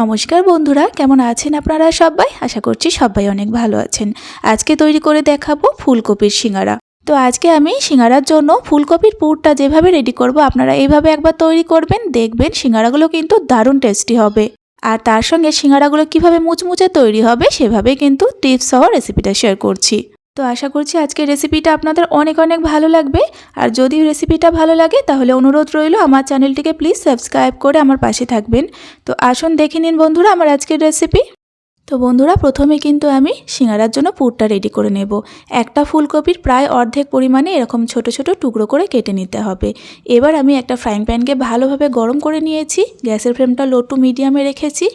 নমস্কার বন্ধুরা, কেমন আছেন আপনারা সবাই? আশা করছি সবাই অনেক ভালো আছেন। আজকে তৈরি করে দেখাবো ফুলকপির সিঙ্গারা। তো আজকে আমি সিঙ্গারার জন্য ফুলকপির পুরটা যেভাবে রেডি করব, আপনারা এইভাবে একবার তৈরি করবেন, দেখবেন সিঙ্গারাগুলো কিন্তু দারুণ টেস্টি হবে। আর তার সঙ্গে সিঙ্গারাগুলো কীভাবে মুচমুচে তৈরি হবে, সেভাবে কিন্তু টিপস সহ রেসিপিটা শেয়ার করছি। তো আশা করছি আজকের রেসিপিটা আপনাদের অনেক অনেক ভালো লাগবে। আর যদি রেসিপিটা ভালো লাগে, তাহলে অনুরোধ রইল আমার চ্যানেলটিকে প্লিজ সাবস্ক্রাইব করে আমার পাশে থাকবেন। তো আসুন দেখে নিন বন্ধুরা আমার আজকের রেসিপি তো বন্ধুরা, প্রথমে কিন্তু আমি সিঙ্গারার জন্য পুরটা রেডি করে নেব। একটা ফুলকপির প্রায় অর্ধেক পরিমাণে এরকম ছোট ছোট টুকরো করে কেটে নিতে হবে। এবার আমি একটা ফ্রাইং প্যানকে ভালোভাবে গরম করে নিয়েছি, গ্যাসের ফ্লেমটা লো টু মিডিয়ামে রেখেছি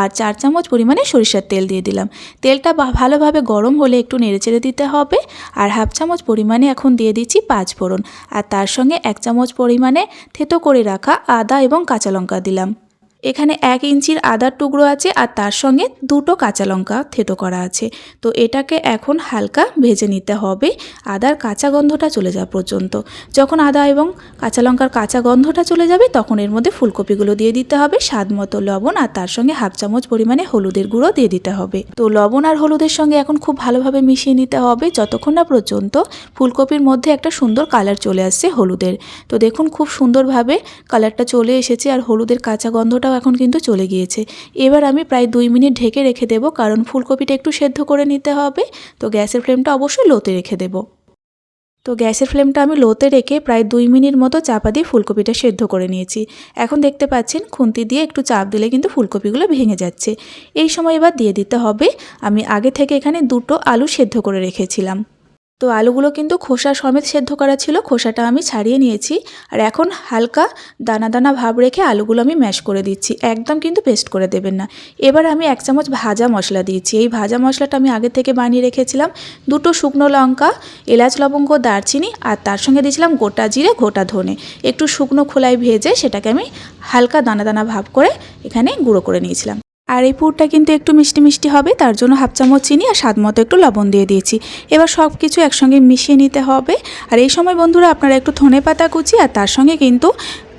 আর চার চামচ পরিমাণে সরিষার তেল দিয়ে দিলাম। তেলটা ভালোভাবে গরম হলে একটু নেড়েচেড়ে দিতে হবে আর হাফ চামচ পরিমাণে এখন দিয়ে দিচ্ছি পাঁচ ফোড়ন। আর তার সঙ্গে এক চামচ পরিমাণে থেতো করে রাখা আদা এবং কাঁচা লঙ্কা দিলাম। এখানে এক ইঞ্চির আদার টুকরো আছে আর তার সঙ্গে দুটো কাঁচা লঙ্কা থেতো করা আছে। তো এটাকে এখন হালকা ভেজে নিতে হবে। আদার কাঁচা গন্ধটা চলে যাওয়া পর্যন্ত। যখন আদা এবং কাঁচা লঙ্কার কাঁচা গন্ধটা চলে যাবে, তখন এর মধ্যে ফুলকপিগুলো দিয়ে দিতে হবে, স্বাদ মতো লবণ আর তার সঙ্গে হাফ চামচ পরিমাণে হলুদের গুঁড়ো দিয়ে দিতে হবে। তো লবণ আর হলুদের সঙ্গে এখন খুব ভালোভাবে মিশিয়ে নিতে হবে। যতক্ষণ না পর্যন্ত ফুলকপির মধ্যে একটা সুন্দর কালার চলে আসছে হলুদের। তো দেখুন খুব সুন্দরভাবে কালারটা চলে এসেছে আর হলুদের কাঁচা গন্ধটাও এখন কিন্তু চলে গিয়েছে। এবার আমি প্রায় দুই মিনিট ঢেকে রেখে দেবো, কারণ ফুলকপিটা একটু সেদ্ধ করে নিতে হবে। তো গ্যাসের ফ্লেমটা অবশ্যই লোতে রেখে দেবো। তো গ্যাসের ফ্লেমটা আমি লোতে রেখে প্রায় দুই মিনিট মতো চাপা দিয়ে ফুলকপিটা সেদ্ধ করে নিয়েছি। এখন দেখতে পাচ্ছেন, খুন্তি দিয়ে একটু চাপ দিলে কিন্তু ফুলকপিগুলো ভেঙে যাচ্ছে। এই সময় এবার দিয়ে দিতে হবে, আমি আগে থেকে এখানে দুটো আলু সেদ্ধ করে রেখেছিলাম। তো আলুগুলো কিন্তু খোসা সমেত সেদ্ধ করা ছিল, খোসাটা আমি ছাড়িয়ে নিয়েছি। আর এখন হালকা দানা দানা ভাব রেখে আলুগুলো আমি ম্যাশ করে দিচ্ছি, একদম কিন্তু পেস্ট করে দেবেন না। এবার আমি এক চামচ ভাজা মশলা দিয়েছি, এই ভাজা মশলাটা আমি আগে থেকে বানিয়ে রেখেছিলাম দুটো শুকনো লঙ্কা, এলাচ, লবঙ্গ, দারচিনি আর তার সঙ্গে দিয়েছিলাম গোটা জিরে, গোটা ধনে। একটু শুকনো খোলায় ভেজে সেটাকে আমি হালকা দানা দানা ভাব করে এখানে গুঁড়ো করে নিয়েছিলাম। আর এই পুরটা কিন্তু একটু মিষ্টি মিষ্টি হবে, তার জন্য হাফ চামচ চিনি আর স্বাদ মতো একটু লবণ দিয়ে দিয়েছি। এবার সব কিছু একসঙ্গে মিশিয়ে নিতে হবে। আর এই সময় বন্ধুরা আপনারা একটু ধনে পাতা কুচি আর তার সঙ্গে কিন্তু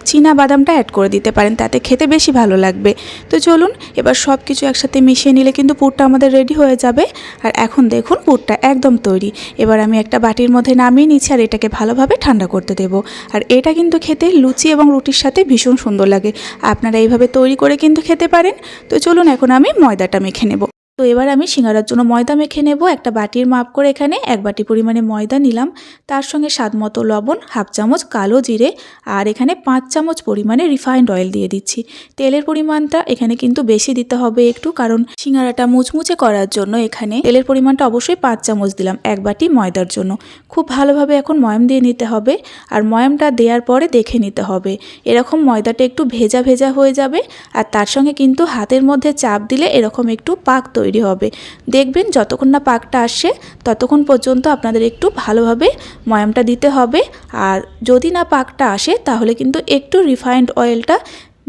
চীনা বাদামটা অ্যাড করে দিতে পারেন, তাতে খেতে বেশি ভালো লাগবে। তো চলুন, এবার সব কিছু একসাথে মিশিয়ে নিলে কিন্তু পুরটা আমাদের রেডি হয়ে যাবে। আর এখন দেখুন, পুরটা একদম তৈরি। এবার আমি একটা বাটির মধ্যে নামিয়ে নিচ্ছি আর এটাকে ভালোভাবে ঠান্ডা করতে দেবো। আর এটা কিন্তু খেতে লুচি এবং রুটির সাথে ভীষণ সুন্দর লাগে। আপনারা এইভাবে তৈরি করে কিন্তু খেতে পারেন। তো চলুন, এখন আমি ময়দাটা মেখে নেব। তো এবার আমি সিঙ্গারার জন্য ময়দা মেখে নেব। একটা বাটির মাপ করে এখানে এক বাটি পরিমাণে ময়দা নিলাম। তার সঙ্গে স্বাদ মতো লবণ, হাফ চামচ কালো জিরে আর এখানে পাঁচ চামচ পরিমাণে রিফাইন্ড অয়েল দিয়ে দিচ্ছি। তেলের পরিমাণটা এখানে কিন্তু বেশি দিতে হবে একটু, কারণ সিঙ্গারাটা মুচমুচে করার জন্য এখানে তেলের পরিমাণটা অবশ্যই পাঁচ চামচ দিলাম এক বাটি ময়দার জন্য। খুব ভালোভাবে এখন ময়াম দিয়ে নিতে হবে আর ময়ামটা দেওয়ার পরে দেখে নিতে হবে। এরকম ময়দাটা একটু ভেজা ভেজা হয়ে যাবে আর তার সঙ্গে কিন্তু হাতের মধ্যে চাপ দিলে এরকম একটু পাক তৈরি হবে। দেখবেন যতক্ষণ না পাকটা আসে, ততক্ষণ পর্যন্ত আপনাদের একটু ভালোভাবে ময়ামটা দিতে হবে। আর যদি না পাকটা আসে, তাহলে কিন্তু একটু রিফাইন্ড অয়েলটা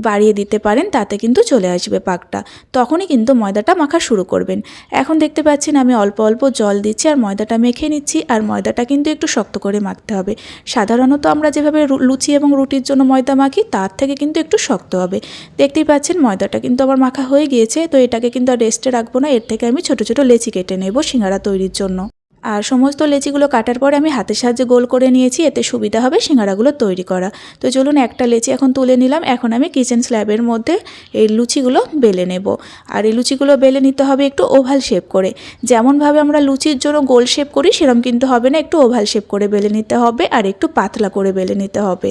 বাড়িয়ে দিতে পারেন, তাতে কিন্তু চলে আসবে পাকটা। তখনই কিন্তু ময়দাটা মাখা শুরু করবেন। এখন দেখতে পাচ্ছেন আমি অল্প অল্প জল দিচ্ছি আর ময়দাটা মেখে নিচ্ছি আর ময়দাটা কিন্তু একটু শক্ত করে মাখতে হবে। সাধারণত আমরা যেভাবে লুচি এবং রুটির জন্য ময়দা মাখি, তার থেকে কিন্তু একটু শক্ত হবে। দেখতেই পাচ্ছেন ময়দাটা কিন্তু আমার মাখা হয়ে গিয়েছে, তো এটাকে কিন্তু আর রেস্টে রাখব না। এর থেকে আমি ছোট ছোট লেচি কেটে নেব সিঙ্গারা তৈরির জন্য। আর সমস্ত লেচিগুলো কাটার পরে আমি হাতের সাহায্যে গোল করে নিয়েছি, এতে সুবিধা হবে সিঙ্গারাগুলো তৈরি করা। তো চলুন একটা লেচি এখন তুলে নিলাম, এখন আমি কিচেন স্ল্যাবের মধ্যে এই লুচিগুলো বেলে নেব। আর এই লুচিগুলো বেলে নিতে হবে একটু ওভাল শেপ করে। যেমনভাবে আমরা লুচির জন্য গোল শেপ করি সেরকম কিন্তু হবে না, একটু ওভাল শেপ করে বেলে নিতে হবে আর একটু পাতলা করে বেলে নিতে হবে।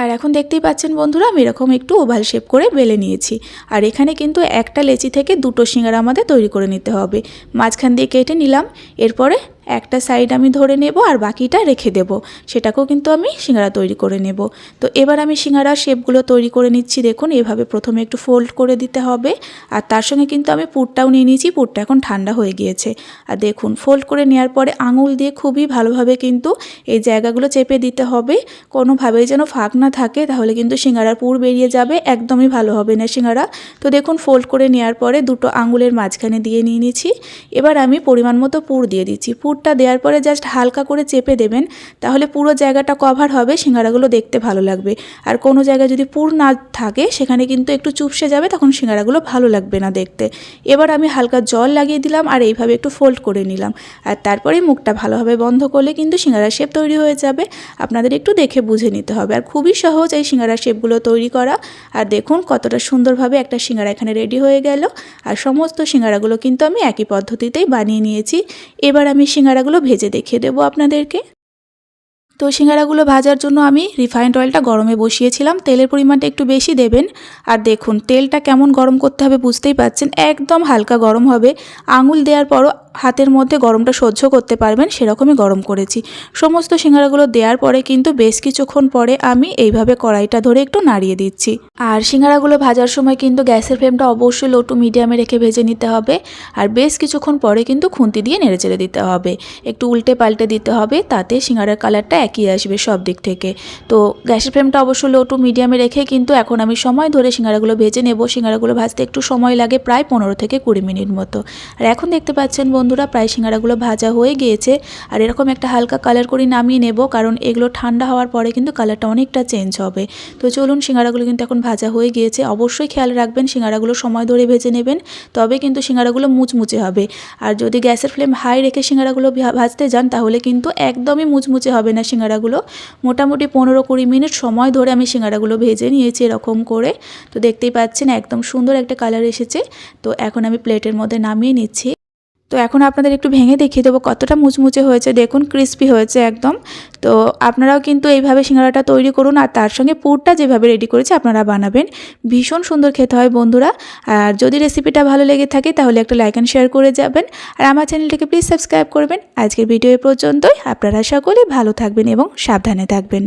আর এখন দেখতেই পাচ্ছেন বন্ধুরা, আমি এরকম একটু ওভাল শেপ করে বেলে নিয়েছি। আর এখানে কিন্তু একটা লেচি থেকে দুটো সিঙ্গারা আমাদের তৈরি করে নিতে হবে। মাঝখান দিয়ে কেটে নিলাম, এরপরে একটা সাইড আমি ধরে নেব আর বাকিটা রেখে দেব। সেটাকেও কিন্তু আমি সিঙ্গারা তৈরি করে নেব। তো এবার আমি সিঙ্গারা শেপগুলো তৈরি করে নিচ্ছি, দেখুন, এভাবে প্রথমে একটু ফোল্ড করে দিতে হবে। আর তার সঙ্গে কিন্তু আমি পুরটাও নিয়ে নিয়েছি, পুরটা এখন ঠান্ডা হয়ে গিয়েছে। আর দেখুন ফোল্ড করে নেওয়ার পরে আঙুল দিয়ে খুবই ভালোভাবে কিন্তু এই জায়গাগুলো চেপে দিতে হবে। কোনোভাবেই যেন ফাঁক না থাকে, তাহলে কিন্তু সিঙ্গারার পুর বেরিয়ে যাবে, একদমই ভালো হবে না সিঙ্গারা। তো দেখুন ফোল্ড করে নেওয়ার পরে দুটো আঙুলের মাঝখানে দিয়ে নিয়ে নিয়েছি এবার আমি পরিমাণ মতো পুর দিয়ে দিচ্ছি। পুর পুরটা দেওয়ার পরে জাস্ট হালকা করে চেপে দেবেন, তাহলে পুরো জায়গাটা কভার হবে, সিঙ্গারাগুলো দেখতে ভালো লাগবে। আর কোনো জায়গায় যদি পুর না থাকে, সেখানে কিন্তু একটু চুপসে যাবে, তখন সিঙ্গারাগুলো ভালো লাগবে না দেখতে। এবার আমি হালকা জল লাগিয়ে দিলাম আর এইভাবে একটু ফোল্ড করে নিলাম। আর তারপরে মুখটা ভালোভাবে বন্ধ করলে কিন্তু সিঙ্গারা শেপ তৈরি হয়ে যাবে। আপনাদের একটু দেখে বুঝে নিতে হবে। আর খুবই সহজ এই সিঙ্গারা শেপগুলো তৈরি করা। আর দেখুন কতটা সুন্দরভাবে একটা সিঙ্গারা এখানে রেডি হয়ে গেল। আর সমস্ত সিঙ্গারাগুলো কিন্তু আমি একই পদ্ধতিতেই বানিয়ে নিয়েছি। এবার আমি সিঙ্গারাগুলো ভেজে দেখিয়ে দেবো আপনাদেরকে। তো সিঙ্গারাগুলো ভাজার জন্য আমি রিফাইন্ড অয়েলটা গরমে বসিয়েছিলাম। তেলের পরিমাণটা একটু বেশি দেবেন। আর দেখুন, তেলটা কেমন গরম করতে হবে বুঝতেই পাচ্ছেন একদম হালকা গরম হবে। আঙুল দেওয়ার পরও হাতের মধ্যে গরমটা সহ্য করতে পারবেন, সেরকমই গরম করেছি। সমস্ত সিঙ্গারাগুলো দেওয়ার পরে কিন্তু বেশ কিছুক্ষণ পরে আমি এইভাবে কড়াইটা ধরে একটু নাড়িয়ে দিচ্ছি। আর সিঙ্গারাগুলো ভাজার সময় কিন্তু গ্যাসের ফ্লেমটা অবশ্যই লো টু মিডিয়ামে রেখে ভেজে নিতে হবে। আর বেশ কিছুক্ষণ পরে কিন্তু খুন্তি দিয়ে নেড়ে চেড়ে দিতে হবে। একটু উল্টে পাল্টে দিতে হবে, তাতে সিঙ্গারার কালারটা একই আসবে সব দিক থেকে। তো গ্যাসের ফ্লেমটা অবশ্যই লো টু মিডিয়ামে রেখে কিন্তু এখন আমি সময় ধরে সিঙ্গারাগুলো ভেজে নেব। সিঙ্গারাগুলো ভাজতে একটু সময় লাগে, প্রায় পনেরো থেকে কুড়ি মিনিট মতো। আর এখন দেখতে পাচ্ছেন বন্ধুরা, প্রায় সিঙ্গারাগুলো ভাজা হয়ে গিয়েছে। আর এরকম একটা হালকা কালার করে নামিয়ে নেব, কারণ এগুলো ঠান্ডা হওয়ার পরে কিন্তু কালারটা অনেকটা চেঞ্জ হবে। তো চলুন, সিঙ্গারাগুলো কিন্তু এখন ভাজা হয়ে গিয়েছে। অবশ্যই খেয়াল রাখবেন, সিঙ্গারাগুলো সময় ধরে ভেজে নেবেন, তবে কিন্তু সিঙ্গারাগুলো মুচমুচে হবে। আর যদি গ্যাসের ফ্লেম হাই রেখে সিঙ্গারাগুলো ভাজতে যান, তাহলে কিন্তু একদমই মুচমুচে হবে না সিঙ্গারাগুলো। মোটামুটি পনেরো কুড়ি মিনিট সময় ধরে আমি সিঙ্গারাগুলো ভেজে নিয়েছি এরকম করে। তো দেখতেই পাচ্ছেন, একদম সুন্দর একটা কালার এসেছে। তো এখন আমি প্লেটের মধ্যে নামিয়ে নিচ্ছি। তো এখন আপনাদের একটু ভেঙে দেখিয়ে দেবো কতটা মুচমুচে হয়েছে। দেখুন ক্রিস্পি হয়েছে একদম। তো আপনারাও কিন্তু এইভাবে সিঙ্গারাটা তৈরি করুন আর তার সঙ্গে পুরটা যেভাবে রেডি করেছে আপনারা বানাবেন। ভীষণ সুন্দর খেতে হয় বন্ধুরা। আর যদি রেসিপিটা ভালো লেগে থাকে তাহলে একটা লাইক অ্যান্ড শেয়ার করে যাবেন। আর আমার চ্যানেলটাকে প্লিজ সাবস্ক্রাইব করবেন। আজকের ভিডিও পর্যন্তই। আপনারা সকলে ভালো থাকবেন এবং সাবধানে থাকবেন।